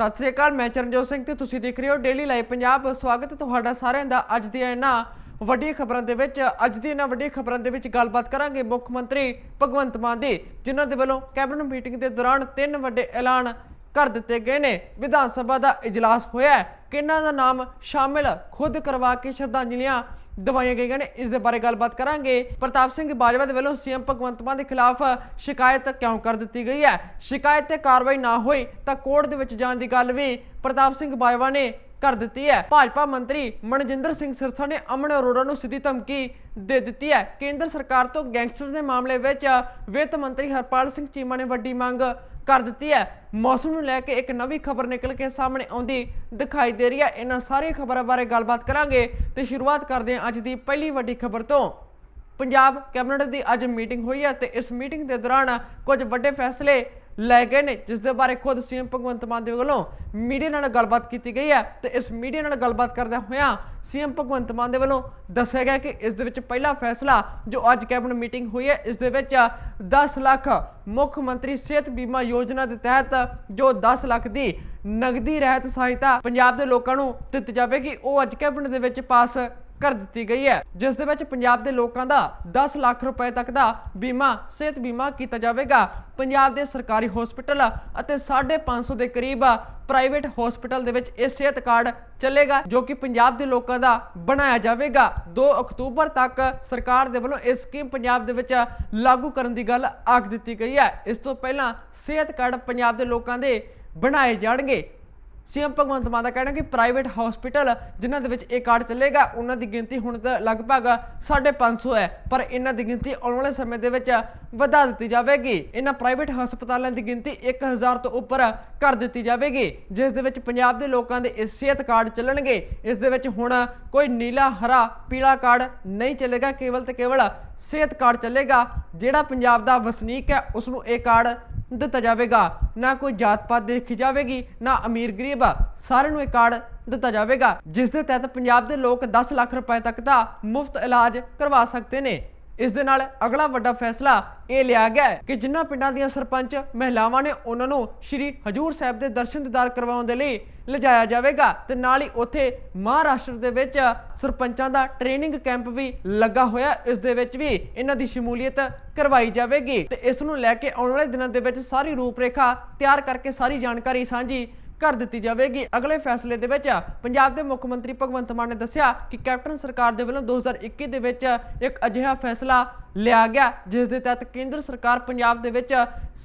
ਸਤਿ ਸ੍ਰੀ ਅਕਾਲ, ਮੈਂ ਚਰਨਜੋਤ ਸਿੰਘ ਤੇ ਤੁਸੀਂ ਦੇਖ ਰਹੇ ਹੋ ਡੇਲੀ ਲਾਈਵ ਪੰਜਾਬ ਸਵਾਗਤ ਤੁਹਾਡਾ ਸਾਰਿਆਂ ਦਾ ਅੱਜ ਦੀਆਂ ਇਹਨਾਂ ਵੱਡੀਆਂ ਖਬਰਾਂ ਦੇ ਵਿੱਚ। ਅੱਜ ਦੀ ਇਹਨਾਂ ਵੱਡੀਆਂ ਖਬਰਾਂ ਦੇ ਵਿੱਚ ਗੱਲਬਾਤ ਕਰਾਂਗੇ ਮੁੱਖ ਮੰਤਰੀ ਭਗਵੰਤ ਮਾਨ ਦੀ, ਜਿਨ੍ਹਾਂ ਦੇ ਵੱਲੋਂ ਕੈਬਨਿਟ ਮੀਟਿੰਗ ਦੇ ਦੌਰਾਨ ਤਿੰਨ ਵੱਡੇ ਐਲਾਨ ਕਰ ਦਿੱਤੇ ਗਏ ਨੇ। ਵਿਧਾਨ ਸਭਾ ਦਾ ਇਜਲਾਸ ਹੋਇਆ ਹੈ। ਕਿਹਨਾਂ ਦਾ ਨਾਮ ਸ਼ਾਮਿਲ ਖੁਦ ਕਰਵਾ ਕੇ ਸ਼ਰਧਾਂਜਲੀਆਂ ਦਵਾਈਆਂ ਗਈਆਂ ਨੇ। ਇਸ ਦੇ ਬਾਰੇ ਗੱਲਬਾਤ ਕਰਾਂਗੇ। ਪ੍ਰਤਾਪ ਸਿੰਘ ਬਾਜਵਾ ਦੇ ਵੱਲੋਂ ਸੀਐਮ ਭਗਵੰਤ ਮਾਨ ਦੇ ਖਿਲਾਫ ਸ਼ਿਕਾਇਤ ਕਿਉਂ ਕਰ ਦਿੱਤੀ ਗਈ ਹੈ? ਸ਼ਿਕਾਇਤ ਤੇ ਕਾਰਵਾਈ ਨਾ ਹੋਈ ਤਾਂ ਕੋਰਟ ਦੇ ਵਿੱਚ ਜਾਣ ਦੀ ਗੱਲ ਵੀ ਪ੍ਰਤਾਪ ਸਿੰਘ ਬਾਜਵਾ ਨੇ ਕਰ ਦਿੱਤੀ ਹੈ। ਭਾਜਪਾ ਮੰਤਰੀ ਮਨਜਿੰਦਰ ਸਿੰਘ ਸਿਰਸਾ ਨੇ ਅਮਨ ਅਰੋੜਾ ਨੂੰ ਸਿੱਧੀ ਧਮਕੀ ਦੇ ਦਿੱਤੀ ਹੈ। ਕੇਂਦਰ ਸਰਕਾਰ ਤੋਂ ਗੈਂਗਸਟਰ ਦੇ ਮਾਮਲੇ ਵਿੱਚ ਵਿੱਤ ਮੰਤਰੀ ਹਰਪਾਲ ਸਿੰਘ ਚੀਮਾ ਨੇ ਵੱਡੀ ਮੰਗ ਕਰ ਦਿੱਤੀ ਹੈ। ਮੌਸਮ ਨੂੰ ਲੈ ਕੇ ਇੱਕ ਨਵੀਂ ਖਬਰ ਨਿਕਲ ਕੇ ਸਾਹਮਣੇ ਆਉਂਦੀ ਦਿਖਾਈ ਦੇ ਰਹੀ ਹੈ। ਇਹਨਾਂ ਸਾਰੀਆਂ ਖਬਰਾਂ ਬਾਰੇ ਗੱਲਬਾਤ ਕਰਾਂਗੇ ਤੇ ਸ਼ੁਰੂਆਤ ਕਰਦੇ ਹਾਂ ਅੱਜ ਦੀ ਪਹਿਲੀ ਵੱਡੀ ਖਬਰ ਤੋਂ। ਪੰਜਾਬ ਕੈਬਨਿਟ ਦੀ ਅੱਜ ਮੀਟਿੰਗ ਹੋਈ ਹੈ ਤੇ ਇਸ ਮੀਟਿੰਗ ਦੇ ਦੌਰਾਨ ਕੁਝ ਵੱਡੇ ਫੈਸਲੇ ਲਏ ਗਏ ਨੇ ਜਿਸ ਦੇ ਬਾਰੇ ਖੁਦ ਸੀਐਮ ਭਗਵੰਤ ਮਾਨ ਦੇ ਵੱਲੋਂ ਮੀਡੀਆ ਨਾਲ ਗੱਲਬਾਤ ਕੀਤੀ ਗਈ ਹੈ। ਤੇ ਇਸ ਮੀਡੀਆ ਨਾਲ ਗੱਲਬਾਤ ਕਰਦਿਆਂ ਹੋਇਆਂ ਸੀਐਮ ਭਗਵੰਤ ਮਾਨ ਦੇ ਵੱਲੋਂ ਦੱਸਿਆ ਗਿਆ ਕਿ ਇਸ ਦੇ ਵਿੱਚ ਪਹਿਲਾ ਫੈਸਲਾ ਜੋ ਅੱਜ ਕੈਬਨਿਟ ਮੀਟਿੰਗ ਹੋਈ ਹੈ, ਇਸ ਦੇ ਵਿੱਚ 10 ਲੱਖ ਮੁੱਖ ਮੰਤਰੀ ਸਿਹਤ ਬੀਮਾ ਯੋਜਨਾ ਦੇ ਤਹਿਤ ਜੋ 10 ਲੱਖ ਦੀ ਨਗਦੀ ਰਹਿਤ ਸਹਾਇਤਾ ਪੰਜਾਬ ਦੇ ਲੋਕਾਂ ਨੂੰ ਦਿੱਤੀ ਜਾਵੇਗੀ, ਉਹ ਅੱਜ ਕੈਬਨਿਟ ਦੇ ਵਿੱਚ ਪਾਸ ਕਰ ਦਿੱਤੀ ਗਈ ਹੈ, ਜਿਸ ਦੇ ਵਿੱਚ ਪੰਜਾਬ ਦੇ ਲੋਕਾਂ ਦਾ 10 ਲੱਖ ਰੁਪਏ ਤੱਕ ਦਾ ਬੀਮਾ, ਸਿਹਤ ਬੀਮਾ ਕੀਤਾ ਜਾਵੇਗਾ। ਪੰਜਾਬ ਦੇ ਸਰਕਾਰੀ ਹਸਪਤਾਲ ਅਤੇ 550 ਦੇ ਕਰੀਬ ਪ੍ਰਾਈਵੇਟ ਹਸਪਤਾਲ ਦੇ ਵਿੱਚ ਇਹ ਸਿਹਤ ਕਾਰਡ ਚੱਲੇਗਾ, ਜੋ ਕਿ ਪੰਜਾਬ ਦੇ ਲੋਕਾਂ ਦਾ ਬਣਾਇਆ ਜਾਵੇਗਾ। 2 ਅਕਤੂਬਰ ਤੱਕ ਸਰਕਾਰ ਦੇ ਵੱਲੋਂ ਇਹ ਸਕੀਮ ਪੰਜਾਬ ਦੇ ਵਿੱਚ ਲਾਗੂ ਕਰਨ ਦੀ ਗੱਲ ਆਖ ਦਿੱਤੀ ਗਈ ਹੈ। ਇਸ ਤੋਂ ਪਹਿਲਾਂ ਸਿਹਤ ਕਾਰਡ ਪੰਜਾਬ ਦੇ ਲੋਕਾਂ ਦੇ ਬਣਾਏ ਜਾਣਗੇ। ਸੀਐਮ ਭਗਵੰਤ ਮਾਨ ਦਾ ਕਹਿਣਾ ਕਿ ਪ੍ਰਾਈਵੇਟ ਹਸਪੀਟਲ ਜਿਨ੍ਹਾਂ ਦੇ ਵਿੱਚ ਇਹ ਕਾਰਡ ਚੱਲੇਗਾ, ਉਹਨਾਂ ਦੀ ਗਿਣਤੀ ਹੁਣ ਤਾਂ ਲਗਭਗ 550 ਹੈ, ਪਰ ਇਹਨਾਂ ਦੀ ਗਿਣਤੀ ਆਉਣ ਵਾਲੇ ਸਮੇਂ ਦੇ ਵਿੱਚ ਵਧਾ ਦਿੱਤੀ ਜਾਵੇਗੀ। ਇਹਨਾਂ ਪ੍ਰਾਈਵੇਟ ਹਸਪਤਾਲਾਂ ਦੀ ਗਿਣਤੀ 1000 ਤੋਂ ਉੱਪਰ ਕਰ ਦਿੱਤੀ ਜਾਵੇਗੀ, ਜਿਸ ਦੇ ਵਿੱਚ ਪੰਜਾਬ ਦੇ ਲੋਕਾਂ ਦੇ ਇਹ ਸਿਹਤ ਕਾਰਡ ਚੱਲਣਗੇ। ਇਸ ਦੇ ਵਿੱਚ ਹੁਣ ਕੋਈ ਨੀਲਾ, ਹਰਾ, ਪੀਲਾ ਕਾਰਡ ਨਹੀਂ ਚੱਲੇਗਾ, ਕੇਵਲ ਤੇ ਕੇਵਲ ਸਿਹਤ ਕਾਰਡ ਚੱਲੇਗਾ, ਜਿਹੜਾ ਪੰਜਾਬ ਦਾ ਵਸਨੀਕ ਹੈ ਉਸ ਨੂੰ ਇਹ ਕਾਰਡ ਦਿੱਤਾ ਜਾਵੇਗਾ। ਨਾ ਕੋਈ ਜਾਤ ਪਾਤ ਦੇਖੀ ਜਾਵੇਗੀ, ਨਾ ਅਮੀਰ ਗਰੀਬ, ਸਾਰਿਆਂ ਨੂੰ ਇਹ ਕਾਰਡ ਦਿੱਤਾ ਜਾਵੇਗਾ ਜਿਸ ਦੇ ਤਹਿਤ ਪੰਜਾਬ ਦੇ ਲੋਕ 10 ਲੱਖ ਰੁਪਏ ਤੱਕ ਦਾ ਮੁਫਤ ਇਲਾਜ ਕਰਵਾ ਸਕਦੇ ਨੇ। ਇਸ ਦੇ ਨਾਲ ਅਗਲਾ ਵੱਡਾ ਫੈਸਲਾ ਇਹ ਲਿਆ ਗਿਆ ਕਿ ਜਿਨ੍ਹਾਂ ਪਿੰਡਾਂ ਦੀਆਂ ਸਰਪੰਚ ਮਹਿਲਾਵਾਂ ਨੇ ਉਹਨਾਂ ਨੂੰ ਸ਼੍ਰੀ ਹਜੂਰ ਸਾਹਿਬ ਦੇ ਦਰਸ਼ਨ ਦਿਦਾਰ ਕਰਵਾਉਣ ਦੇ ਲਈ ਲਿਜਾਇਆ ਜਾਵੇਗਾ ਤੇ ਨਾਲ ਹੀ ਉੱਥੇ ਮਹਾਰਾਸ਼ਟਰ ਦੇ ਵਿੱਚ ਸਰਪੰਚਾਂ ਦਾ ਟ੍ਰੇਨਿੰਗ ਕੈਂਪ ਵੀ ਲੱਗਾ ਹੋਇਆ ਇਸ ਦੇ ਵਿੱਚ ਵੀ ਇਹਨਾਂ ਦੀ ਸ਼ਮੂਲੀਅਤ ਕਰਵਾਈ ਜਾਵੇਗੀ ਤੇ ਇਸ ਨੂੰ ਲੈ ਕੇ ਆਉਣ ਵਾਲੇ ਦਿਨਾਂ ਦੇ ਵਿੱਚ ਸਾਰੀ ਰੂਪਰੇਖਾ ਤਿਆਰ ਕਰਕੇ ਸਾਰੀ ਜਾਣਕਾਰੀ ਸਾਂਝੀ ਕਰ ਦਿੱਤੀ ਜਾਵੇਗੀ। ਅਗਲੇ ਫੈਸਲੇ ਦੇ ਵਿੱਚ ਪੰਜਾਬ ਦੇ ਮੁੱਖ ਮੰਤਰੀ ਭਗਵੰਤ ਮਾਨ ਨੇ ਦੱਸਿਆ ਕਿ ਕੈਪਟਨ ਸਰਕਾਰ ਦੇ ਵੱਲੋਂ 2021 ਦੇ ਵਿੱਚ ਇੱਕ ਅਜਿਹਾ ਫੈਸਲਾ ਲਿਆ ਗਿਆ, ਜਿਸ ਦੇ ਤਹਿਤ ਕੇਂਦਰ ਸਰਕਾਰ ਪੰਜਾਬ ਦੇ ਵਿੱਚ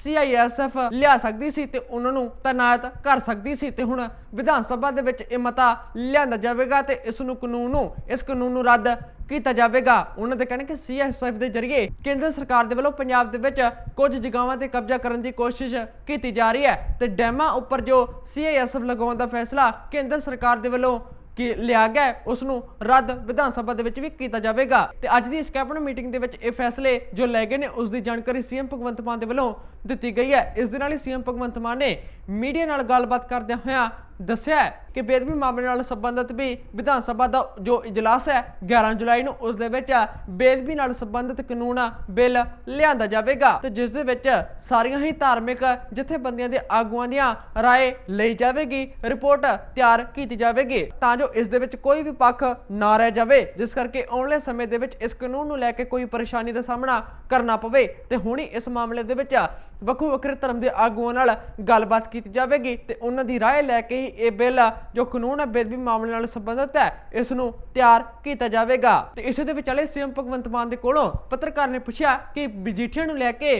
ਸੀਆਈਐਸਐਫ ਲਿਆ ਸਕਦੀ ਸੀ ਤੇ ਉਹਨਾਂ ਨੂੰ ਤਾਇਨਾਤ ਕਰ ਸਕਦੀ ਸੀ ਤੇ ਹੁਣ ਵਿਧਾਨ ਸਭਾ ਦੇ ਵਿੱਚ ਇਹ ਮਤਾ ਲਿਆਂਦਾ ਜਾਵੇਗਾ ਤੇ ਇਸ ਨੂੰ ਕਾਨੂੰਨ ਨੂੰ, ਇਸ ਕਾਨੂੰਨ ਨੂੰ ਰੱਦ ਕੀਤਾ ਜਾਵੇਗਾ। ਉਹਨਾਂ ਦੇ ਕਹਿਣਾ ਕਿ ਸੀਐਸਐਫ ਦੇ ਜ਼ਰੀਏ ਕੇਂਦਰ ਸਰਕਾਰ ਦੇ ਵੱਲੋਂ ਪੰਜਾਬ ਦੇ ਵਿੱਚ ਕੁਝ ਜਗ੍ਹਾਵਾਂ ਤੇ ਕਬਜ਼ਾ ਕਰਨ ਦੀ ਕੋਸ਼ਿਸ਼ ਕੀਤੀ ਜਾ ਰਹੀ ਹੈ। ਤੇ ਡੈਮਾਂ ਉੱਪਰ ਜੋ ਸੀਐਸਐਫ ਲਗਾਉਣ ਦਾ ਫੈਸਲਾ ਕੇਂਦਰ ਸਰਕਾਰ ਦੇ ਵੱਲੋਂ ਕਿ ਲਿਆ ਗਿਆ ਹੈ, ਉਸ ਨੂੰ ਰੱਦ ਵਿਧਾਨ ਸਭਾ ਦੇ ਵਿੱਚ ਵੀ ਕੀਤਾ ਜਾਵੇਗਾ। ਤੇ ਅੱਜ ਦੀ ਇਸ ਕੈਬਨਿਟ ਮੀਟਿੰਗ ਦੇ ਵਿੱਚ ਇਹ ਫੈਸਲੇ ਜੋ ਲੈ ਗਏ ਨੇ ਉਸ ਦੀ ਜਾਣਕਾਰੀ ਸੀਐਮ ਭਗਵੰਤ ਮਾਨ ਦੇ ਵੱਲੋਂ ਦਿੱਤੀ ਗਈ ਹੈ। ਇਸ ਦੇ ਨਾਲ ਹੀ ਸੀਐਮ ਭਗਵੰਤ ਮਾਨ ਨੇ ਮੀਡੀਆ ਨਾਲ ਗੱਲਬਾਤ ਕਰਦਿਆਂ ਹੋਇਆ ਦੱਸਿਆ ਕਿ ਬੇਦਬੀ ਮਾਮਲੇ ਨਾਲ ਸੰਬੰਧਿਤ ਵੀ ਵਿਧਾਨ ਸਭਾ ਦਾ ਜੋ ਇਜਲਾਸ ਹੈ 11 ਜੁਲਾਈ ਨੂੰ ਉਸ ਦੇ ਵਿੱਚ ਬੇਦਬੀ ਨਾਲ ਸੰਬੰਧਿਤ ਕਾਨੂੰਨ ਬਿੱਲ ਲਿਆਂਦਾ ਜਾਵੇਗਾ ਤੇ ਜਿਸ ਦੇ ਵਿੱਚ ਸਾਰੀਆਂ ਹੀ ਧਾਰਮਿਕ ਜਥੇਬੰਦੀਆਂ ਦੇ ਆਗੂਆਂ ਦੀਆਂ ਰਾਏ ਲਈ ਜਾਵੇਗੀ, ਰਿਪੋਰਟ ਤਿਆਰ ਕੀਤੀ ਜਾਵੇਗੀ। ਤਾਂ ਜੋ ਇਸ ਦੇ ਵਿੱਚ ਕੋਈ ਵੀ ਪੱਖ ਨਾ ਰਹਿ ਜਾਵੇ, ਜਿਸ ਕਰਕੇ ਆਉਣ ਵਾਲੇ ਸਮੇਂ ਦੇ ਵਿੱਚ ਇਸ ਕਾਨੂੰਨ ਨੂੰ ਲੈ ਕੇ ਕੋਈ ਪਰੇਸ਼ਾਨੀ ਦਾ ਸਾਹਮਣਾ ਕਰਨਾ ਪਵੇ ਤੇ ਹੁਣੀ ਇਸ ਮਾਮਲੇ ਦੇ ਵਿੱਚ ਵੱਖੋ ਵੱਖਰੇ ਧਰਮ ਦੇ ਆਗੂਆਂ ਨਾਲ ਗੱਲਬਾਤ ਕੀਤੀ ਜਾਵੇਗੀ ਤੇ ਉਹਨਾਂ ਦੀ ਰਾਏ ਲੈ ਕੇ ਹੀ ਇਹ ਬਿੱਲ ਜੋ ਕਾਨੂੰਨ ਬੇਦਬੀ ਮਾਮਲੇ ਨਾਲ ਸੰਬੰਧਿਤ ਹੈ, ਇਸ ਨੂੰ ਤਿਆਰ ਕੀਤਾ ਜਾਵੇਗਾ। ਤੇ ਇਸੇ ਦੇ ਵਿਚਾਲੇ ਸੀਐਮ ਭਗਵੰਤ ਮਾਨ ਦੇ ਕੋਲੋਂ ਪੱਤਰਕਾਰ ਨੇ ਪੁੱਛਿਆ ਕਿ ਮਜੀਠੀਆ ਨੂੰ ਲੈ ਕੇ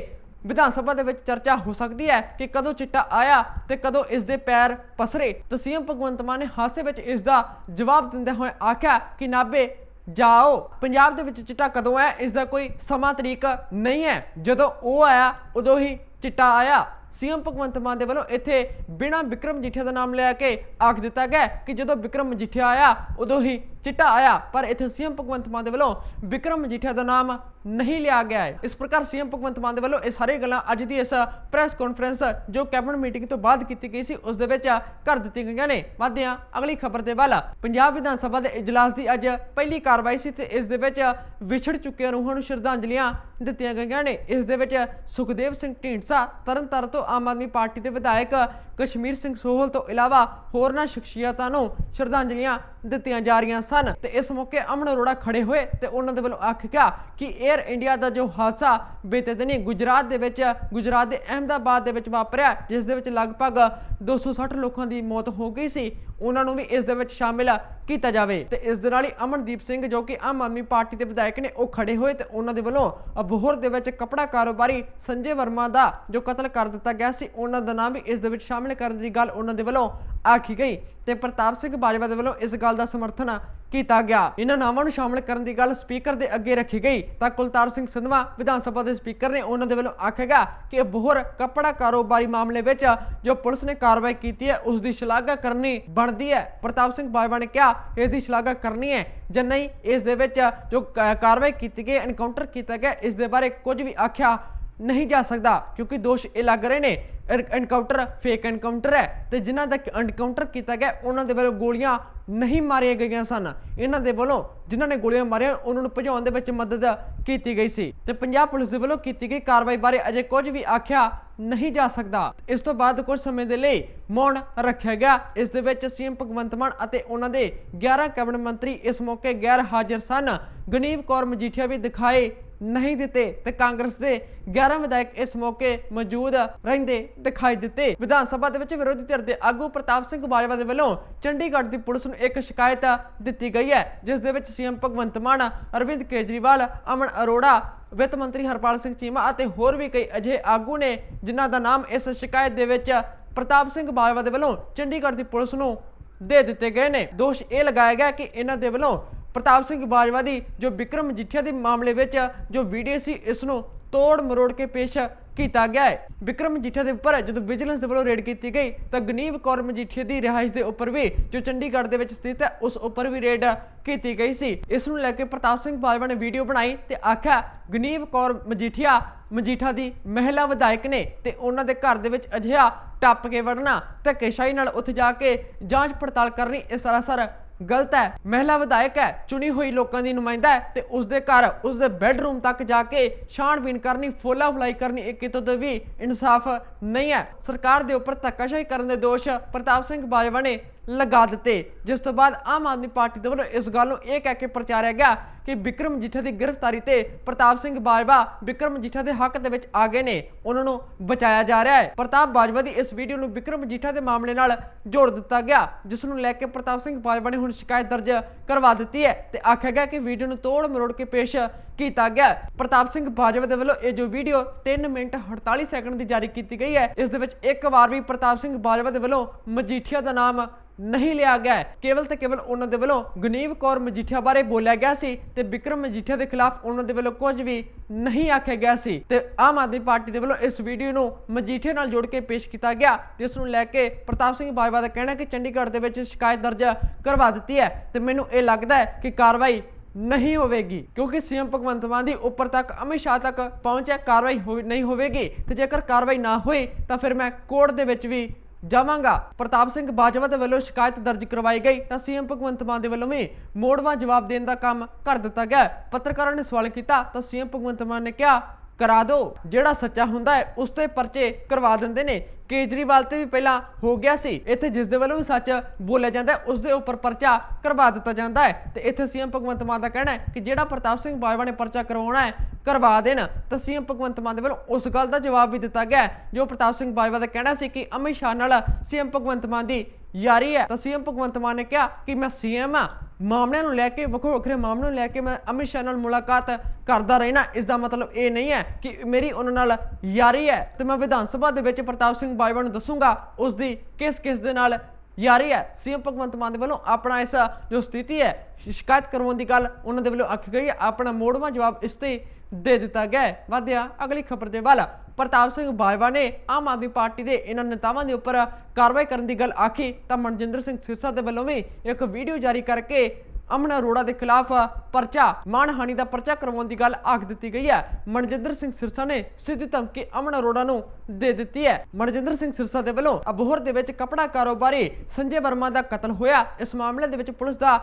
ਵਿਧਾਨ ਸਭਾ ਦੇ ਵਿੱਚ ਚਰਚਾ ਹੋ ਸਕਦੀ ਹੈ ਕਿ ਕਦੋਂ ਚਿੱਟਾ ਆਇਆ ਤੇ ਕਦੋਂ ਇਸ ਦੇ ਪੈਰ ਪਸਰੇ। ਤਾਂ ਸੀਐਮ ਭਗਵੰਤ ਮਾਨ ਨੇ ਹਾਸੇ ਵਿੱਚ ਇਸ ਦਾ ਜਵਾਬ ਦਿੰਦੇ ਹੋਏ ਆਖਿਆ ਕਿ ਨਾਬੇ ਜਾਓ, ਪੰਜਾਬ ਦੇ ਵਿੱਚ ਚਿੱਟਾ ਕਦੋਂ ਆਇਆ, ਇਸ ਦਾ ਕੋਈ ਸਮਾਂ ਤਰੀਕ ਨਹੀਂ ਹੈ। ਜਦੋਂ ਉਹ ਆਇਆ, ਉਦੋਂ ਹੀ ਚਿੱਟਾ ਆਇਆ। ਸੀਐਮ ਭਗਵੰਤ ਮਾਨ ਦੇ ਵੱਲੋਂ ਇੱਥੇ ਬਿਨਾ ਵਿਕਰਮ ਮਜੀਠੀਆ ਦਾ ਨਾਮ ਲਿਆ ਕੇ ਆਖ ਦਿੱਤਾ ਗਿਆ ਕਿ ਜਦੋਂ ਵਿਕਰਮ ਮਜੀਠੀਆ ਆਇਆ, ਉਦੋਂ ਹੀ ਚਿੱਟਾ ਆਇਆ, ਪਰ ਇੱਥੇ ਸੀਐਮ ਭਗਵੰਤ ਮਾਨ ਦੇ ਵੱਲੋਂ ਵਿਕਰਮ ਮਜੀਠੀਆ ਦਾ ਨਾਮ ਨਹੀਂ ਲਿਆ ਗਿਆ ਹੈ। ਇਸ ਪ੍ਰਕਾਰ ਸੀਐਮ ਭਗਵੰਤ ਮਾਨ ਦੇ ਵੱਲੋਂ ਇਹ ਸਾਰੀਆਂ ਗੱਲਾਂ ਅੱਜ ਦੀ ਇਸ ਪ੍ਰੈਸ ਕਾਨਫਰੰਸ ਜੋ ਕੈਬਨਿਟ ਮੀਟਿੰਗ ਤੋਂ ਬਾਅਦ ਕੀਤੀ ਗਈ ਸੀ, ਉਸ ਦੇ ਵਿੱਚ ਕਰ ਦਿੱਤੀਆਂ ਗਈਆਂ ਨੇ। ਵਧਦੇ ਹਾਂ, ਅਗਲੀ ਖਬਰ ਦੇ ਵੱਲ। ਪੰਜਾਬ ਵਿਧਾਨ ਸਭਾ ਦੇ ਇਜਲਾਸ ਦੀ ਅੱਜ ਪਹਿਲੀ ਕਾਰਵਾਈ ਸੀ ਤੇ ਇਸ ਦੇ ਵਿੱਚ ਵਿਛੜ ਚੁੱਕੇ ਰੂਹਾਂ ਨੂੰ ਸ਼ਰਧਾਂਜਲੀਆਂ ਦਿੱਤੀਆਂ ਗਈਆਂ ਨੇ। ਇਸ ਦੇ ਵਿੱਚ ਸੁਖਦੇਵ ਸਿੰਘ ਢੀਂਡਸਾ ਤਰਨਤਾਰਨ ਤੋਂ ਆਮ ਆਦਮੀ ਪਾਰਟੀ ਦੇ ਵਿਧਾਇਕ ਕਸ਼ਮੀਰ ਸਿੰਘ ਸੋਹਲ ਤੋਂ ਇਲਾਵਾ ਹੋਰਨਾਂ ਸ਼ਖਸੀਅਤਾਂ ਨੂੰ ਸ਼ਰਧਾਂਜਲੀਆਂ ਦਿੱਤੀਆਂ ਜਾ ਰਹੀਆਂ ਸਨ। ਤੇ ਇਸ ਮੌਕੇ ਅਮਨ ਅਰੋੜਾ ਖੜੇ ਹੋਏ ਤੇ ਉਹਨਾਂ ਦੇ ਵੱਲੋਂ ਆਖਿਆ ਕਿ 에ਅਰ ਇੰਡੀਆ ਦਾ ਜੋ ਹਾਦਸਾ ਬੀਤੇ ਦਿਨੀ ਗੁਜਰਾਤ ਦੇ ਵਿੱਚ, ਗੁਜਰਾਤ ਦੇ ਅਹਿਮਦਾਬਾਦ ਦੇ ਵਿੱਚ ਵਾਪਰਿਆ, ਜਿਸ ਦੇ ਵਿੱਚ ਲਗਭਗ 260 ਲੋਕਾਂ ਦੀ ਮੌਤ ਹੋ ਗਈ ਸੀ, ਉਹਨਾਂ ਨੂੰ ਵੀ ਇਸ ਦੇ ਵਿੱਚ ਸ਼ਾਮਿਲ ਕੀਤਾ ਜਾਵੇ। ਤੇ ਇਸ ਦੇ ਨਾਲ ਹੀ ਅਮਨਦੀਪ ਸਿੰਘ ਜੋ ਕਿ ਆਮ ਆਦਮੀ ਪਾਰਟੀ ਦੇ ਵਿਧਾਇਕ ਨੇ, ਉਹ ਖੜੇ ਹੋਏ ਤੇ ਉਹਨਾਂ ਦੇ ਵੱਲੋਂ ਅਬੋਹਰ ਦੇ ਵਿੱਚ ਕਪੜਾ ਕਾਰੋਬਾਰੀ ਸੰਜੇ ਵਰਮਾ ਦਾ ਜੋ ਕਤਲ ਕਰ ਦਿੱਤਾ ਗਿਆ ਸੀ, ਉਹਨਾਂ ਦਾ ਨਾਮ ਵੀ ਇਸ ਦੇ ਵਿੱਚ ਸ਼ਾਮਿਲ ਕਰਨ ਦੀ ਗੱਲ ਉਹਨਾਂ ਦੇ ਵੱਲੋਂ ਆਖੀ ਗਈ ਤੇ ਪ੍ਰਤਾਪ ਸਿੰਘ ਬਾਜਵਾ ਦੇ ਵੱਲੋਂ ਇਸ ਗੱਲ ਦਾ ਸਮਰਥਨ ਕੀਤਾ ਗਿਆ। ਇਹਨਾਂ ਨਾਵਾਂ ਨੂੰ ਸ਼ਾਮਲ ਕਰਨ ਦੀ ਗੱਲ ਸਪੀਕਰ ਦੇ ਅੱਗੇ ਰੱਖੀ ਗਈ। ਤਾਂ ਕੁਲਤਾਰ ਸਿੰਘ ਸੰਧਵਾ ਵਿਧਾਨ ਸਭਾ ਦੇ ਸਪੀਕਰ ਨੇ ਉਹਨਾਂ ਦੇ ਵੱਲੋਂ ਆਖਿਆ ਕਿ ਬੋਹਰ ਕੱਪੜਾ ਕਾਰੋਬਾਰੀ ਮਾਮਲੇ ਵਿੱਚ ਜੋ ਪੁਲਿਸ ਨੇ ਕਾਰਵਾਈ ਕੀਤੀ ਹੈ ਉਸ ਦੀ ਸ਼ਲਾਘਾ ਕਰਨੀ ਬਣਦੀ ਹੈ। ਪ੍ਰਤਾਪ ਸਿੰਘ ਬਾਜਵਾ ਨੇ ਕਿਹਾ, ਇਸ ਦੀ ਸ਼ਲਾਘਾ ਕਰਨੀ ਹੈ ਜਾਂ ਨਹੀਂ, ਇਸ ਦੇ ਵਿੱਚ ਜੋ ਕਾਰਵਾਈ ਕੀਤੀ ਗਈ ਐਨਕਾਊਂਟਰ ਕੀਤਾ ਗਿਆ, ਇਸ ਦੇ ਬਾਰੇ ਕੁਝ ਵੀ ਆਖਿਆ ਨਹੀਂ ਜਾ ਸਕਦਾ, ਕਿਉਂਕਿ ਦੋਸ਼ ਇਹ ਲੱਗ ਰਹੇ ਨੇ ਐਨਕਾਊਂਟਰ ਫੇਕ ਐਨਕਾਊਂਟਰ ਹੈ ਤੇ ਜਿਨ੍ਹਾਂ ਦਾ ਐਨਕਾਊਂਟਰ ਕੀਤਾ ਗਿਆ, ਉਹਨਾਂ ਦੇ ਵੱਲੋਂ ਗੋਲੀਆਂ ਨਹੀਂ ਮਾਰੀਆਂ ਗਈਆਂ ਸਨ। ਇਹਨਾਂ ਦੇ ਵੱਲੋਂ ਜਿਨ੍ਹਾਂ ਨੇ ਗੋਲੀਆਂ ਮਾਰੀਆਂ, ਉਹਨਾਂ ਨੂੰ ਭਜਾਉਣ ਦੇ ਵਿੱਚ ਮਦਦ ਕੀਤੀ ਗਈ ਸੀ। ਤੇ ਪੰਜਾਬ ਪੁਲਿਸ ਦੇ ਵੱਲੋਂ ਕੀਤੀ ਗਈ ਕਾਰਵਾਈ ਬਾਰੇ ਅਜੇ ਕੁਝ ਵੀ ਆਖਿਆ ਨਹੀਂ ਜਾ ਸਕਦਾ। ਇਸ ਤੋਂ ਬਾਅਦ ਕੁਝ ਸਮੇਂ ਦੇ ਲਈ ਮੌਨ ਰੱਖਿਆ ਗਿਆ। ਇਸ ਦੇ ਵਿੱਚ ਸੀਐਮ ਭਗਵੰਤ ਮਾਨ ਅਤੇ ਉਹਨਾਂ ਦੇ 11 ਕੈਬਨਿਟ ਮੰਤਰੀ ਇਸ ਮੌਕੇ ਗੈਰ ਹਾਜ਼ਰ ਸਨ। ਗਨੀਵ ਕੌਰ ਮਜੀਠੀਆ ਵੀ ਦਿਖਾਏ ਨਹੀਂ ਦਿੱਤੇ ਤੇ ਕਾਂਗਰਸ ਦੇ 11 ਵਿਧਾਇਕ ਇਸ ਮੌਕੇ ਮੌਜੂਦ ਰਹਿੰਦੇ ਦਿਖਾਈ ਦਿੱਤੇ। ਵਿਧਾਨ ਸਭਾ ਦੇ ਵਿੱਚ ਵਿਰੋਧੀ ਧਿਰ ਦੇ ਆਗੂ ਪ੍ਰਤਾਪ ਸਿੰਘ ਬਾਜਵਾ ਦੇ ਵੱਲੋਂ ਚੰਡੀਗੜ੍ਹ ਦੀ ਪੁਲਿਸ ਨੂੰ ਇੱਕ ਸ਼ਿਕਾਇਤ ਦਿੱਤੀ ਗਈ ਹੈ, ਜਿਸ ਦੇ ਵਿੱਚ ਸੀਐਮ ਭਗਵੰਤ ਮਾਨ, ਅਰਵਿੰਦ ਕੇਜਰੀਵਾਲ, ਅਮਨ ਅਰੋੜਾ, ਵਿੱਤ ਮੰਤਰੀ ਹਰਪਾਲ ਸਿੰਘ ਚੀਮਾ ਅਤੇ ਹੋਰ ਵੀ ਕਈ ਅਜਿਹੇ ਆਗੂ ਨੇ, ਜਿਨ੍ਹਾਂ ਦਾ ਨਾਮ ਇਸ ਸ਼ਿਕਾਇਤ ਦੇ ਵਿੱਚ ਪ੍ਰਤਾਪ ਸਿੰਘ ਬਾਜਵਾ ਦੇ ਵੱਲੋਂ ਚੰਡੀਗੜ੍ਹ ਦੀ ਪੁਲਿਸ ਨੂੰ ਦੇ ਦਿੱਤੇ ਗਏ ਨੇ। ਦੋਸ਼ ਇਹ ਲਗਾਇਆ ਗਿਆ ਕਿ ਇਹਨਾਂ ਦੇ ਵੱਲੋਂ ਪ੍ਰਤਾਪ ਸਿੰਘ ਬਾਜਵਾ ਦੀ ਜੋ ਵਿਕਰਮ ਮਜੀਠੀਆ ਦੇ ਮਾਮਲੇ ਵਿੱਚ ਜੋ ਵੀਡੀਓ ਸੀ ਇਸ ਨੂੰ ਤੋੜ ਮਰੋੜ ਕੇ ਪੇਸ਼ ਕੀਤਾ ਗਿਆ ਹੈ। ਵਿਕਰਮ ਮਜੀਠੀਆ ਦੇ ਉੱਪਰ ਜਦੋਂ ਵਿਜੀਲੈਂਸ ਦੇ ਵੱਲੋਂ ਰੇਡ ਕੀਤੀ ਗਈ, ਤਾਂ ਗਨੀਵ ਕੌਰ ਮਜੀਠੀਆ ਦੀ ਰਿਹਾਇਸ਼ ਦੇ ਉੱਪਰ ਵੀ ਜੋ ਚੰਡੀਗੜ੍ਹ ਦੇ ਵਿੱਚ ਸਥਿਤ ਹੈ, ਉਸ ਉੱਪਰ ਵੀ ਰੇਡ ਕੀਤੀ ਗਈ ਸੀ। ਇਸ ਨੂੰ ਲੈ ਕੇ ਪ੍ਰਤਾਪ ਸਿੰਘ ਬਾਜਵਾ ਨੇ ਵੀਡੀਓ ਬਣਾਈ ਤੇ ਆਖਿਆ, ਗਨੀਵ ਕੌਰ ਮਜੀਠੀਆ, ਮਜੀਠਾ ਦੀ ਮਹਿਲਾ ਵਿਧਾਇਕ ਨੇ ਤੇ ਉਹਨਾਂ ਦੇ ਘਰ ਦੇ ਵਿੱਚ ਅਜਿਹਾ ਟੱਪ ਕੇ ਵੜਨਾ, ਧੱਕੇਸ਼ਾਹੀ ਨਾਲ ਉੱਥੇ ਜਾ ਕੇ ਜਾਂਚ ਪੜਤਾਲ ਕਰਨੀ, ਇਹ ਸਰਾਸਰ ਗਲਤ ਹੈ। ਮਹਿਲਾ ਵਿਧਾਇਕ ਹੈ, ਚੁਣੀ ਹੋਈ ਲੋਕਾਂ ਦੀ ਨੁਮਾਇੰਦਾ ਹੈ ਤੇ ਉਸ ਦੇ ਘਰ ਉਸ ਦੇ ਬੈੱਡਰੂਮ ਤੱਕ ਜਾ ਕੇ ਛਾਣਬੀਣ ਕਰਨੀ, ਫੋਲਾ ਫਲਾਈ ਕਰਨੀ ਇਹ ਕਿਤੋਂ ਤੋਂ ਵੀ ਇਨਸਾਫ ਨਹੀਂ ਹੈ। ਸਰਕਾਰ ਦੇ ਉੱਪਰ ਧੱਕਾਸ਼ਾਹੀ ਕਰਨ ਦੇ ਦੋਸ਼ ਪ੍ਰਤਾਪ ਸਿੰਘ ਬਾਜਵਾ ਨੇ ਲਗਾ ਦਿੱਤੇ। ਜਿਸ ਤੋਂ ਬਾਅਦ ਆਮ ਆਦਮੀ ਪਾਰਟੀ ਦੇ ਵੱਲੋਂ ਇਸ ਗੱਲ ਨੂੰ ਇਹ ਕਹਿ ਕੇ ਪ੍ਰਚਾਰਿਆ ਗਿਆ ਕਿ ਵਿਕਰਮ ਜੀਠਾ ਦੀ ਗ੍ਰਿਫਤਾਰੀ ਤੇ ਪ੍ਰਤਾਪ ਸਿੰਘ ਬਾਜਵਾ ਵਿਕਰਮ ਜੀਠਾ ਦੇ ਹੱਕ ਦੇ ਵਿੱਚ ਆ ਗਏ ਨੇ। ਉਹਨਾਂ ਨੂੰ ਬਚਾਇਆ ਜਾ ਰਿਹਾ ਹੈ। ਪ੍ਰਤਾਪ ਬਾਜਵਾ ਦੀ ਇਸ ਵੀਡੀਓ ਨੂੰ ਵਿਕਰਮ ਜੀਠਾ ਦੇ ਮਾਮਲੇ ਨਾਲ ਜੋੜ ਦਿੱਤਾ ਗਿਆ, ਜਿਸ ਨੂੰ ਲੈ ਕੇ ਪ੍ਰਤਾਪ ਸਿੰਘ ਬਾਜਵਾ ਨੇ ਹੁਣ ਸ਼ਿਕਾਇਤ ਦਰਜ ਕਰਵਾ ਦਿੱਤੀ ਹੈ ਤੇ ਆਖਿਆ ਗਿਆ ਕਿ ਵੀਡੀਓ ਨੂੰ ਤੋੜ ਮਰੋੜ ਕੇ ਪੇਸ਼ ਕੀਤਾ ਗਿਆ। ਪ੍ਰਤਾਪ ਸਿੰਘ ਬਾਜਵਾ ਦੇ ਵੱਲੋਂ ਇਹ ਜੋ ਵੀਡੀਓ 3 ਮਿੰਟ 48 ਸੈਕਿੰਡ ਦੀ ਜਾਰੀ ਕੀਤੀ ਗਈ ਹੈ, ਇਸ ਦੇ ਵਿੱਚ ਇੱਕ ਵਾਰ ਵੀ ਪ੍ਰਤਾਪ ਸਿੰਘ ਬਾਜਵਾ ਦੇ ਵੱਲੋਂ ਮਜੀਠੀਆ ਦਾ ਨਾਮ ਨਹੀਂ ਲਿਆ ਗਿਆ ਕੇਵਲ ਤੇ ਕੇਵਲ ਉਹਨਾਂ ਦੇ ਵੱਲੋਂ ਗਨੀਵ ਕੌਰ ਮਜੀਠੀਆ ਬਾਰੇ ਬੋਲਿਆ ਗਿਆ ਸੀ ਤੇ ਵਿਕਰਮ ਮਜੀਠੀਆ ਦੇ ਖਿਲਾਫ ਉਹਨਾਂ ਦੇ ਵੱਲੋਂ ਕੁਝ ਵੀ ਨਹੀਂ ਆਖਿਆ ਗਿਆ ਸੀ। ਤੇ ਆਮ ਆਦਮੀ ਪਾਰਟੀ ਦੇ ਵੱਲੋਂ ਇਸ ਵੀਡੀਓ ਨੂੰ ਮਜੀਠੀਆ ਨਾਲ ਜੋੜ ਕੇ ਪੇਸ਼ ਕੀਤਾ ਗਿਆ, ਜਿਸ ਨੂੰ ਲੈ ਕੇ ਪ੍ਰਤਾਪ ਸਿੰਘ ਬਾਜਵਾ ਦਾ ਕਹਿਣਾ ਹੈ ਕਿ ਚੰਡੀਗੜ੍ਹ ਦੇ ਵਿੱਚ ਸ਼ਿਕਾਇਤ ਦਰਜ ਕਰਵਾ ਦਿੱਤੀ ਹੈ। ਤੇ ਮੈਨੂੰ ਇਹ ਲੱਗਦਾ ਹੈ ਕਿ ਕਾਰਵਾਈ ਨਹੀਂ ਹੋਵੇਗੀ, ਕਿਉਂਕਿ ਸੀਐਮ ਭਗਵੰਤ ਮਾਨ ਦੀ ਉੱਪਰ ਤੱਕ ਅਮਿਤ ਸ਼ਾਹ ਤੱਕ ਪਹੁੰਚਿਆ ਕਾਰਵਾਈ ਹੋਈ ਨਹੀਂ ਹੋਵੇਗੀ ਤੇ ਜੇਕਰ ਕਾਰਵਾਈ ਨਾ ਹੋਈ, ਤਾਂ ਫਿਰ ਮੈਂ ਕੋਰਟ ਦੇ ਵਿੱਚ ਵੀ ਜਾਵਾਂਗਾ। ਪ੍ਰਤਾਪ ਸਿੰਘ ਬਾਜਵਾ ਦੇ ਵੱਲੋਂ ਸ਼ਿਕਾਇਤ ਦਰਜ ਕਰਵਾਈ ਗਈ, ਤਾਂ ਸੀਐਮ ਭਗਵੰਤ ਮਾਨ ਦੇ ਵੱਲੋਂ ਵੀ ਮੋੜਵਾ ਜਵਾਬ ਦੇਣ ਦਾ ਕੰਮ ਕਰ ਦਿੱਤਾ ਗਿਆ। ਪੱਤਰਕਾਰਾਂ ਨੇ ਸਵਾਲ ਕੀਤਾ, ਤਾਂ ਸੀਐਮ ਭਗਵੰਤ ਮਾਨ ਨੇ ਕਿਹਾ ਕਰਾ ਦਿਓ ਜਿਹੜਾ ਸੱਚਾ ਹੁੰਦਾ ਹੈ, ਉਸ ਤੇ ਪਰਚੇ ਕਰਵਾ ਦਿੰਦੇ ਨੇ। ਕੇਜਰੀਵਾਲ ਤੇ ਵੀ ਪਹਿਲਾਂ ਹੋ ਗਿਆ ਸੀ। ਇੱਥੇ ਜਿਸ ਦੇ ਵੱਲੋਂ ਵੀ ਸੱਚ ਬੋਲਿਆ ਜਾਂਦਾ ਉਸ ਦੇ ਉੱਪਰ ਪਰਚਾ ਕਰਵਾ ਦਿੱਤਾ ਜਾਂਦਾ ਹੈ। ਤੇ ਇੱਥੇ ਸੀਐਮ ਭਗਵੰਤ ਮਾਨ ਦਾ ਕਹਿਣਾ ਹੈ ਕਿ ਜਿਹੜਾ ਪ੍ਰਤਾਪ ਸਿੰਘ ਬਾਜਵਾ ਨੇ ਪਰਚਾ ਕਰਵਾਉਣਾ ਹੈ, ਕਰਵਾ ਦੇਣ। ਤਾਂ ਸੀਐਮ ਭਗਵੰਤ ਮਾਨ ਦੇ ਵੱਲੋਂ ਉਸ ਗੱਲ ਦਾ ਜਵਾਬ ਵੀ ਦਿੱਤਾ ਗਿਆ ਜੋ ਪ੍ਰਤਾਪ ਸਿੰਘ ਬਾਜਵਾ ਦਾ ਕਹਿਣਾ ਸੀ ਕਿ ਅਮਿਤ ਸ਼ਾਹ ਨਾਲ ਸੀਐਮ ਭਗਵੰਤ ਮਾਨ ਦੀ ਯਾਰੀ ਹੈ। ਤਾਂ ਸੀਐਮ ਭਗਵੰਤ ਮਾਨ ਨੇ ਕਿਹਾ ਕਿ ਮੈਂ ਸੀਐਮ ਆ ਮਾਮਲਿਆਂ ਨੂੰ ਲੈ ਕੇ, ਵੱਖੋ ਵੱਖਰੇ ਮਾਮਲਿਆਂ ਨੂੰ ਲੈ ਕੇ ਮੈਂ ਅਮਿਤ ਸ਼ਾਹ ਨਾਲ ਮੁਲਾਕਾਤ ਕਰਦਾ ਰਹਿਣਾ, ਇਸ ਦਾ ਮਤਲਬ ਇਹ ਨਹੀਂ ਹੈ ਕਿ ਮੇਰੀ ਉਹਨਾਂ ਨਾਲ ਯਾਰੀ ਹੈ। ਤੇ ਮੈਂ ਵਿਧਾਨ ਸਭਾ ਦੇ ਵਿੱਚ ਪ੍ਰਤਾਪ ਸਿੰਘ ਬਾਜਵਾ ਨੂੰ ਦੱਸੂਗਾ, ਉਸ ਦੀ ਕਿਸ ਕਿਸ ਦੇ ਨਾਲ ਯਾਰੀ ਹੈ, ਸੀਐਮ ਭਗਵੰਤ ਮਾਨ ਦੇ ਵੱਲੋਂ ਆਪਣਾ ਇਸ, ਜੋ ਸਥਿਤੀ ਹੈ, ਸ਼ਿਕਾਇਤ ਕਰਵਾਉਣ ਦੀ ਗੱਲ ਉਹਨਾਂ ਦੇ ਵੱਲੋਂ ਆਖੀ ਗਈ ਹੈ, ਆਪਣਾ ਮੋੜਵਾ ਜਵਾਬ ਇਸ ਤੇ ਦੇ ਦਿੱਤਾ ਗਿਆ ਹੈ। ਵਧਿਆ, ਅਗਲੀ ਖਬਰ ਦੇ ਵੱਲ, ਪ੍ਰਤਾਪ ਸਿੰਘ ਬਾਜਵਾ ਨੇ ਆਮ ਆਦਮੀ ਪਾਰਟੀ ਦੇ ਇਹਨਾਂ ਨੇਤਾਵਾਂ ਦੇ ਉੱਪਰ ਕਾਰਵਾਈ ਕਰਨ ਦੀ ਗੱਲ ਆਖੀ, ਤਾਂ ਮਨਜਿੰਦਰ ਸਿੰਘ ਸਿਰਸਾ ਦੇ ਵੱਲੋਂ ਵੀ ਇੱਕ ਵੀਡੀਓ ਜਾਰੀ ਕਰਕੇ ਅਮਨ ਅਰੋੜਾ ਦੇ ਖਿਲਾਫ ਪਰਚਾ ਮਾਨਹਾਨੀ ਦਾ ਪਰਚਾ ਕਰਵਾਉਣ ਦੀ ਗੱਲ ਆਖ ਦਿੱਤੀ ਗਈ ਹੈ। ਮਨਜਿੰਦਰ ਸਿੰਘ ਸਿਰਸਾ ਨੇ ਸਿੱਧੀ ਧਮਕੀ ਅਮਨ ਅਰੋੜਾ ਨੂੰ ਦੇ ਦਿੱਤੀ ਹੈ। ਮਨਜਿੰਦਰ ਸਿੰਘ ਸਿਰਸਾ ਦੇ ਵੱਲੋਂ ਅਬੋਹਰ ਦੇ ਵਿੱਚ ਕਪੜਾ ਕਾਰੋਬਾਰੀ ਸੰਜੇ ਵਰਮਾ ਦਾ ਕਤਲ ਹੋਇਆ। ਇਸ ਮਾਮਲੇ ਦੇ ਵਿੱਚ ਪੁਲਿਸ ਦਾ,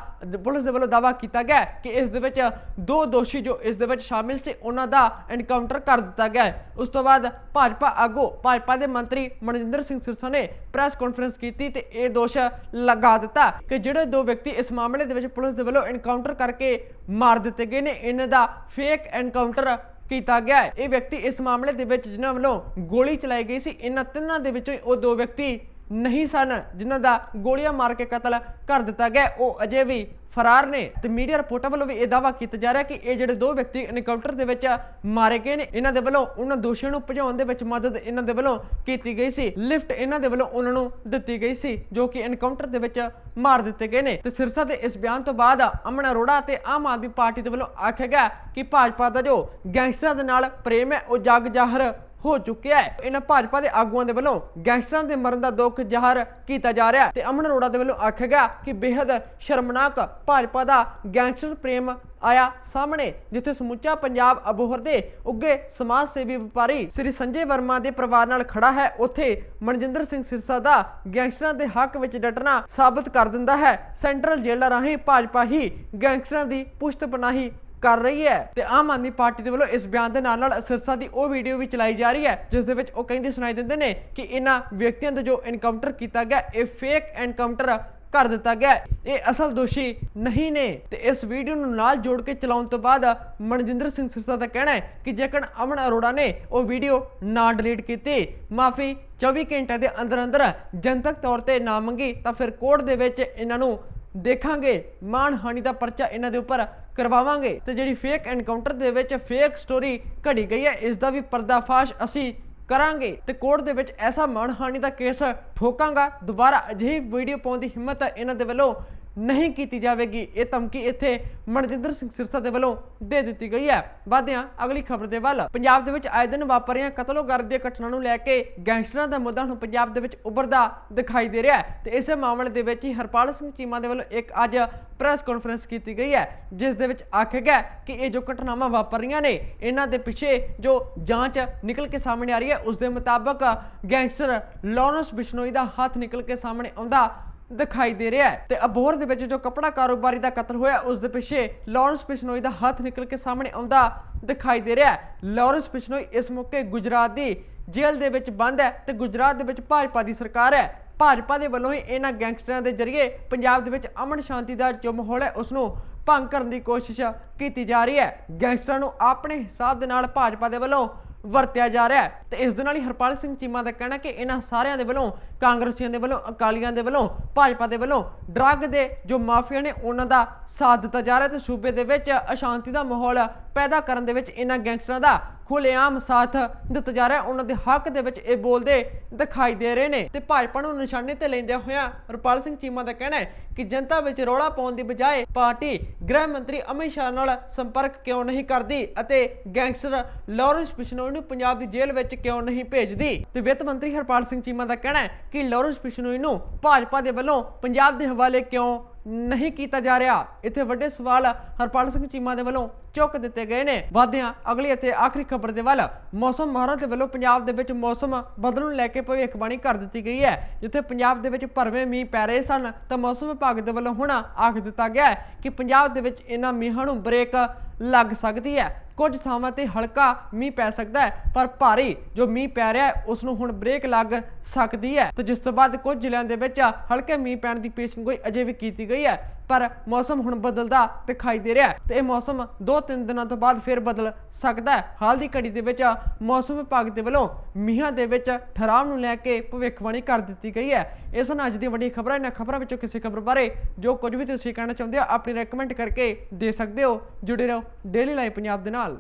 ਪੁਲਿਸ ਦੇ ਵੱਲੋਂ ਦਾਅਵਾ ਕੀਤਾ ਗਿਆ ਕਿ ਇਸ ਦੇ ਵਿੱਚ ਦੋ ਦੋਸ਼ੀ ਜੋ ਇਸ ਦੇ ਵਿੱਚ ਸ਼ਾਮਿਲ ਸੀ, ਉਹਨਾਂ ਦਾ ਐਨਕਾਊਂਟਰ ਕਰ ਦਿੱਤਾ ਗਿਆ ਉਸ ਤੋਂ ਬਾਅਦ ਭਾਜਪਾ ਆਗੂ, ਭਾਜਪਾ ਦੇ ਮੰਤਰੀ ਮਨਜਿੰਦਰ ਸਿੰਘ ਸਿਰਸਾ ਨੇ ਪ੍ਰੈਸ ਕਾਨਫਰੰਸ ਕੀਤੀ ਤੇ ਇਹ ਦੋਸ਼ ਲਗਾ ਦਿੱਤਾ ਕਿ ਜਿਹੜੇ ਦੋ ਵਿਅਕਤੀ ਇਸ ਮਾਮਲੇ ਦੇ ਵਿੱਚ ਪੁਲਿਸ ਦੇ ਵੱਲੋਂ ਐਨਕਾਊਂਟਰ ਕਰਕੇ ਮਾਰ ਦਿੱਤੇ ਗਏ ਨੇ। ਇਹਨਾਂ ਦਾ ਫੇਕ ਐਨਕਾਊਂਟਰ ਕੀਤਾ ਗਿਆ ਹੈ। ਇਹ ਵਿਅਕਤੀ ਇਸ ਮਾਮਲੇ ਦੇ ਵਿੱਚ ਜਿਨ੍ਹਾਂ ਵੱਲੋਂ ਗੋਲੀ ਚਲਾਈ ਗਈ ਸੀ, ਇਹਨਾਂ ਤਿੰਨਾਂ ਦੇ ਵਿੱਚੋਂ ਉਹ ਦੋ ਵਿਅਕਤੀ ਨਹੀਂ ਸਨ, ਜਿਨ੍ਹਾਂ ਦਾ ਗੋਲੀਆਂ ਮਾਰ ਕੇ ਕਤਲ ਕਰ ਦਿੱਤਾ ਗਿਆ। ਉਹ ਅਜੇ ਵੀ ਫਰਾਰ ਨੇ ਤੇ ਮੀਡੀਆ ਰਿਪੋਰਟਾਂ ਵੱਲੋਂ ਵੀ ਇਹ ਦਾਅਵਾ ਕੀਤਾ ਜਾ ਰਿਹਾ ਕਿ ਇਹ ਜਿਹੜੇ ਦੋ ਵਿਅਕਤੀ ਐਨਕਾਊਂਟਰ ਦੇ ਵਿੱਚ ਮਾਰੇ ਗਏ ਨੇ, ਇਹਨਾਂ ਦੇ ਵੱਲੋਂ ਉਹਨਾਂ ਦੋਸ਼ੀਆਂ ਨੂੰ ਭਜਾਉਣ ਦੇ ਵਿੱਚ ਮਦਦ ਇਹਨਾਂ ਦੇ ਵੱਲੋਂ ਕੀਤੀ ਗਈ ਸੀ। ਲਿਫਟ ਇਹਨਾਂ ਦੇ ਵੱਲੋਂ ਉਹਨਾਂ ਨੂੰ ਦਿੱਤੀ ਗਈ ਸੀ, ਜੋ ਕਿ ਐਨਕਾਊਂਟਰ ਦੇ ਵਿੱਚ ਮਾਰ ਦਿੱਤੇ ਗਏ ਨੇ। ਤੇ ਸਿਰਸਾ ਦੇ ਇਸ ਬਿਆਨ ਤੋਂ ਬਾਅਦ ਅਮਨ ਅਰੋੜਾ ਤੇ ਆਮ ਆਦਮੀ ਪਾਰਟੀ ਦੇ ਵੱਲੋਂ ਆਖਿਆ ਗਿਆ ਕਿ ਭਾਜਪਾ ਦਾ ਜੋ ਗੈਂਗਸਟਰਾਂ ਦੇ ਨਾਲ ਪ੍ਰੇਮ ਹੈ, ਉਹ ਜਗ ਜ਼ਾਹਰ ਹੋ ਚੁੱਕਿਆ ਹੈ। ਇਹਨਾਂ ਭਾਜਪਾ ਦੇ ਆਗੂਆਂ ਦੇ ਵੱਲੋਂ ਗੈਂਗਸਟਰਾਂ ਦੇ ਮਰਨ ਦਾ ਦੁੱਖ ਜ਼ਾਹਰ ਕੀਤਾ ਜਾ ਰਿਹਾ ਤੇ ਅਮਨ ਅਰੋੜਾ ਦੇ ਵੱਲੋਂ ਆਖਿਆ ਗਿਆ ਕਿ ਬੇहद ਸ਼ਰਮਨਾਕ ਭਾਜਪਾ ਦਾ ਗੈਂਗਸਟਰ ਪ੍ਰੇਮ ਆਇਆ ਸਾਹਮਣੇ, ਜਿੱਥੇ ਸਮੁੱਚਾ ਪੰਜਾਬ ਅਬੋਹਰ ਦੇ ਉੱਗੇ ਸਮਾਜ ਸੇਵੀ ਵਪਾਰੀ ਸ੍ਰੀ ਸੰਜੇ ਵਰਮਾ ਦੇ ਪਰਿਵਾਰ ਨਾਲ ਖੜਾ ਹੈ। ਉੱਥੇ ਮਨਜਿੰਦਰ ਸਿੰਘ ਸਿਰਸਾ ਦਾ ਗੈਂਗਸਟਰਾਂ ਦੇ ਹੱਕ ਵਿੱਚ ਡਟਣਾ ਸਾਬਤ ਕਰ ਦਿੰਦਾ ਹੈ। ਸੈਂਟਰਲ ਜੇਲ੍ਹਾਂ ਰਾਹੀਂ ਭਾਜਪਾ ਹੀ ਗੈਂਗਸਟਰਾਂ ਦੀ ਪੁਸ਼ਤ ਪਨਾਹੀ ਕਰ ਰਹੀ ਹੈ ਤੇ ਆਮ ਆਦਮੀ ਪਾਰਟੀ ਦੇ ਵੱਲੋਂ ਇਸ ਬਿਆਨ ਦੇ ਨਾਲ ਨਾਲ ਸਿਰਸਾ ਦੀ ਉਹ ਵੀਡੀਓ ਵੀ ਚਲਾਈ ਜਾ ਰਹੀ ਹੈ, ਜਿਸ ਦੇ ਵਿੱਚ ਉਹ ਕਹਿੰਦੇ ਸੁਣਾਈ ਦਿੰਦੇ ਨੇ ਕਿ ਇਹਨਾਂ ਵਿਅਕਤੀਆਂ ਦਾ ਜੋ ਐਨਕਾਊਂਟਰ ਕੀਤਾ ਗਿਆ, ਇਹ ਫੇਕ ਐਨਕਾਊਂਟਰ ਕਰ ਦਿੱਤਾ ਗਿਆ ਇਹ ਅਸਲ ਦੋਸ਼ੀ ਨਹੀਂ ਨੇ ਤੇ ਇਸ ਵੀਡੀਓ ਨੂੰ ਨਾਲ ਜੋੜ ਕੇ ਚਲਾਉਣ ਤੋਂ ਬਾਅਦ ਮਨਜਿੰਦਰ ਸਿੰਘ ਸਿਰਸਾ ਦਾ ਕਹਿਣਾ ਹੈ ਕਿ ਜੇਕਰ ਅਮਨ ਅਰੋੜਾ ਨੇ ਉਹ ਵੀਡੀਓ ਨਾ ਡਿਲੀਟ ਕੀਤੀ, ਮਾਫੀ 24 ਘੰਟੇ ਦੇ ਅੰਦਰ ਅੰਦਰ ਜਨਤਕ ਤੌਰ ਤੇ ਨਾ ਮੰਗੀ, ਤਾਂ ਫਿਰ ਕੋਰਟ ਦੇ ਵਿੱਚ ਇਹਨਾਂ ਨੂੰ ਦੇਖਾਂਗੇ ਮਾਨਹਾਨੀ ਦਾ ਪਰਚਾ ਇਹਨਾਂ ਦੇ ਉੱਪਰ ਕਰਵਾਵਾਂਗੇ। ਤੇ ਜਿਹੜੀ ਫੇਕ ਐਨਕਾਊਂਟਰ ਦੇ ਵਿੱਚ ਫੇਕ ਸਟੋਰੀ ਘੜੀ ਗਈ ਹੈ, ਇਸ ਦਾ ਵੀ ਪਰਦਾਫਾਸ਼ ਅਸੀਂ ਕਰਾਂਗੇ। ਤੇ ਕੋਰਟ ਦੇ ਵਿੱਚ ਐਸਾ ਮਾਨਹਾਨੀ ਦਾ ਕੇਸ ਠੋਕਾਂਗਾ। ਦੁਬਾਰਾ ਅਜਿਹੀ ਵੀਡੀਓ ਪਾਉਣ ਦੀ ਹਿੰਮਤ ਇਹਨਾਂ ਦੇ ਵੱਲੋਂ ਨਹੀਂ ਕੀਤੀ ਜਾਵੇਗੀ। ਇਹ ਧਮਕੀ ਇੱਥੇ ਮਨਜਿੰਦਰ ਸਿੰਘ ਸਿਰਸਾ ਦੇ ਵੱਲੋਂ ਦੇ ਦਿੱਤੀ ਗਈ ਹੈ। ਵਾਧਿਆਂ, ਅਗਲੀ ਖਬਰ ਦੇ ਵੱਲ। ਪੰਜਾਬ ਦੇ ਵਿੱਚ ਆਏ ਦਿਨ ਵਾਪਰ ਰਹੀਆਂ ਕਤਲੋਗਾਰ ਦੀਆਂ ਘਟਨਾਵਾਂ ਨੂੰ ਲੈ ਕੇ ਗੈਂਗਸਟਰਾਂ ਦਾ ਮੁੱਦਾ ਹੁਣ ਪੰਜਾਬ ਦੇ ਵਿੱਚ ਉੱਭਰਦਾ ਦਿਖਾਈ ਦੇ ਰਿਹਾ ਹੈ। ਤੇ ਇਸੇ ਮਾਮਲੇ ਦੇ ਵਿੱਚ ਹੀ ਹਰਪਾਲ ਸਿੰਘ ਚੀਮਾ ਦੇ ਵੱਲੋਂ ਇੱਕ ਅੱਜ ਪ੍ਰੈਸ ਕਾਨਫਰੰਸ ਕੀਤੀ ਗਈ ਹੈ, ਜਿਸ ਦੇ ਵਿੱਚ ਆਖਿਆ ਗਿਆ ਕਿ ਇਹ ਜੋ ਘਟਨਾਵਾਂ ਵਾਪਰ ਰਹੀਆਂ ਨੇ, ਇਹਨਾਂ ਦੇ ਪਿੱਛੇ ਜੋ ਜਾਂਚ ਨਿਕਲ ਕੇ ਸਾਹਮਣੇ ਆ ਰਹੀ ਹੈ, ਉਸ ਦੇ ਮੁਤਾਬਕ ਗੈਂਗਸਟਰ ਲਾਰੈਂਸ ਬਿਸ਼ਨੋਈ ਦਾ ਹੱਥ ਨਿਕਲ ਕੇ ਸਾਹਮਣੇ ਆਉਂਦਾ ਦਿਖਾਈ ਦੇ ਰਿਹਾ ਹੈ। ਤੇ ਅਬੋਹਰ ਦੇ ਵਿੱਚ ਜੋ ਕਪੜਾ ਕਾਰੋਬਾਰੀ ਦਾ ਕਤਲ ਹੋਇਆ, ਉਸ ਦੇ ਪਿੱਛੇ ਲਾਰੈਂਸ ਬਿਸ਼ਨੋਈ ਦਾ ਹੱਥ ਨਿਕਲ ਕੇ ਸਾਹਮਣੇ ਆਉਂਦਾ ਦਿਖਾਈ ਦੇ ਰਿਹਾ ਹੈ। ਲਾਰੈਂਸ ਬਿਸ਼ਨੋਈ ਇਸ ਮੌਕੇ ਗੁਜਰਾਤ ਦੀ ਜੇਲ੍ਹ ਦੇ ਵਿੱਚ ਬੰਦ ਹੈ ਤੇ ਗੁਜਰਾਤ ਦੇ ਵਿੱਚ ਭਾਜਪਾ ਦੀ ਸਰਕਾਰ ਹੈ। ਭਾਜਪਾ ਦੇ ਵੱਲੋਂ ਹੀ ਇਹਨਾਂ ਗੈਂਗਸਟਰਾਂ ਦੇ ਜ਼ਰੀਏ ਪੰਜਾਬ ਦੇ ਵਿੱਚ ਅਮਨ ਸ਼ਾਂਤੀ ਦਾ ਜੋ ਮਾਹੌਲ ਹੈ, ਉਸ ਨੂੰ ਭੰਗ ਕਰਨ ਦੀ ਕੋਸ਼ਿਸ਼ ਕੀਤੀ ਜਾ ਰਹੀ ਹੈ। ਗੈਂਗਸਟਰਾਂ ਨੂੰ ਆਪਣੇ ਹਿਸਾਬ ਦੇ ਨਾਲ ਭਾਜਪਾ ਦੇ ਵੱਲੋਂ ਵਰਤਿਆ ਜਾ ਰਿਹਾ ਹੈ। ਤੇ ਇਸ ਦੇ ਨਾਲ ਹੀ ਹਰਪਾਲ ਸਿੰਘ ਚੀਮਾ ਦਾ ਕਹਿਣਾ ਕਿ ਇਹਨਾਂ ਸਾਰਿਆਂ ਦੇ ਵੱਲੋਂ, ਕਾਂਗਰਸੀਆਂ ਦੇ ਵੱਲੋਂ, ਅਕਾਲੀਆਂ ਦੇ ਵੱਲੋਂ, ਭਾਜਪਾ ਦੇ ਵੱਲੋਂ ਡਰੱਗ ਦੇ ਜੋ ਮਾਫੀਆ ਨੇ, ਉਹਨਾਂ ਦਾ ਸਾਥ ਦਿੱਤਾ ਜਾ ਰਿਹਾ ਤੇ ਸੂਬੇ ਦੇ ਵਿੱਚ ਅਸ਼ਾਂਤੀ ਦਾ ਮਾਹੌਲ ਪੈਦਾ ਕਰਨ ਦੇ ਵਿੱਚ ਇਹਨਾਂ ਗੈਂਗਸਟਰਾਂ ਦਾ ਖੁੱਲੇਆਮ ਸਾਥ ਦਿੱਤਾ ਜਾ ਰਿਹਾ ਉਹਨਾਂ ਦੇ ਹੱਕ ਦੇ ਵਿੱਚ ਇਹ ਬੋਲਦੇ ਦਿਖਾਈ ਦੇ ਰਹੇ ਨੇ। ਤੇ ਭਾਜਪਾ ਨੂੰ ਨਿਸ਼ਾਨੇ ਤੇ ਲੈਂਦਿਆਂ ਹੋਇਆਂ ਹਰਪਾਲ ਸਿੰਘ ਚੀਮਾ ਦਾ ਕਹਿਣਾ ਹੈ ਕਿ ਜਨਤਾ ਵਿੱਚ ਰੌਲਾ ਪਾਉਣ ਦੀ ਬਜਾਏ ਪਾਰਟੀ ਗ੍ਰਹਿ ਮੰਤਰੀ ਅਮਿਤ ਸ਼ਾਹ ਨਾਲ ਸੰਪਰਕ ਕਿਉਂ ਨਹੀਂ ਕਰਦੀ ਅਤੇ ਗੈਂਗਸਟਰ ਲਾਰੈਂਸ ਬਿਸ਼ਨੋਈ ਨੂੰ ਪੰਜਾਬ ਦੀ ਜੇਲ੍ਹ ਵਿੱਚ ਕਿਉਂ ਨਹੀਂ ਭੇਜਦੀ? ਤੇ ਵਿੱਤ ਮੰਤਰੀ ਹਰਪਾਲ ਸਿੰਘ ਚੀਮਾ ਦਾ ਕਹਿਣਾ ਹੈ ਕਿ ਲਾਰੈਂਸ ਬਿਸ਼ਨੋਈ ਨੂੰ ਭਾਜਪਾ ਦੇ ਵੱਲੋਂ ਪੰਜਾਬ ਦੇ ਹਵਾਲੇ ਕਿਉਂ ਨਹੀਂ ਕੀਤਾ ਜਾ ਰਿਹਾ। ਇੱਥੇ ਵੱਡੇ ਸਵਾਲ ਹਰਪਾਲ ਸਿੰਘ ਚੀਮਾ ਦੇ ਵੱਲੋਂ ਚੁੱਕ ਦਿੱਤੇ ਗਏ ਨੇ। ਵਾਧਿਆਂ, ਅਗਲੀ ਅਤੇ ਆਖਰੀ ਖਬਰ ਦੇ ਵੱਲ ਮੌਸਮ ਮਾਹਰਾਂ ਦੇ ਵੱਲੋਂ ਪੰਜਾਬ ਦੇ ਵਿੱਚ ਮੌਸਮ ਬਦਲਣ ਨੂੰ ਲੈ ਕੇ ਭਵਿੱਖਬਾਣੀ ਕਰ ਦਿੱਤੀ ਗਈ ਹੈ। ਜਿੱਥੇ ਪੰਜਾਬ ਦੇ ਵਿੱਚ ਭਰਵੇਂ ਮੀਂਹ ਪੈ ਰਹੇ ਸਨ, ਤਾਂ ਮੌਸਮ ਵਿਭਾਗ ਦੇ ਵੱਲੋਂ ਹੁਣ ਆਖ ਦਿੱਤਾ ਗਿਆ ਕਿ ਪੰਜਾਬ ਦੇ ਵਿੱਚ ਇਹਨਾਂ ਮੀਂਹਾਂ ਨੂੰ ਬ੍ਰੇਕ ਲੱਗ ਸਕਦੀ ਹੈ। ਕੁਝ ਥਾਵਾਂ ਤੇ ਹਲਕਾ ਮੀਂਹ ਪੈ ਸਕਦਾ ਹੈ, ਪਰ ਭਾਰੀ ਜੋ ਮੀਂਹ ਪੈ ਰਿਹਾ ਹੈ ਉਸ ਨੂੰ ਹੁਣ ਬ੍ਰੇਕ ਲੱਗ ਸਕਦੀ ਹੈ। ਤੇ ਜਿਸ ਤੋਂ ਬਾਅਦ ਕੁਝ ਜ਼ਿਲ੍ਹਿਆਂ ਦੇ ਵਿੱਚ ਹਲਕੇ ਮੀਂਹ ਪੈਣ ਦੀ ਪੇਸ਼ੀਨਗੋਈ ਅਜੇ ਵੀ ਕੀਤੀ ਗਈ ਹੈ। ਪਰ ਮੌਸਮ ਹੁਣ ਬਦਲਦਾ ਦਿਖਾਈ ਦੇ ਰਿਹਾ ਹੈ ਤੇ ਇਹ ਮੌਸਮ 2-3 ਦਿਨਾਂ ਤੋਂ ਬਾਅਦ ਫਿਰ ਬਦਲ ਸਕਦਾ ਹੈ। ਹਾਲ ਦੀ ਘੜੀ ਦੇ ਵਿੱਚ ਮੌਸਮ ਵਿਭਾਗ ਦੇ ਵੱਲੋਂ ਮੀਂਹਾਂ ਦੇ ਵਿੱਚ ਠਹਿਰਾਵ ਨੂੰ ਲੈ ਕੇ ਭਵਿੱਖਬਾਣੀ ਕਰ ਦਿੱਤੀ ਗਈ ਹੈ। ਇਸ ਨਾਲ ਅੱਜ ਦੀ ਵੱਡੀ ਖਬਰਾਂ, ਇਹਨਾਂ ਖਬਰਾਂ ਵਿੱਚੋਂ ਕਿਸੇ ਖਬਰ ਬਾਰੇ ਜੋ ਕੁਝ ਵੀ ਤੁਸੀਂ ਕਹਿਣਾ ਚਾਹੁੰਦੇ ਹੋ, ਆਪਣੀ ਰეკਮੈਂਡ ਕਰਕੇ ਦੇ ਸਕਦੇ ਹੋ। ਜੁੜੇ ਰਹੋ ਡੇਲੀ ਲਾਈਵ ਪੰਜਾਬ ਦੇ ਨਾਲ।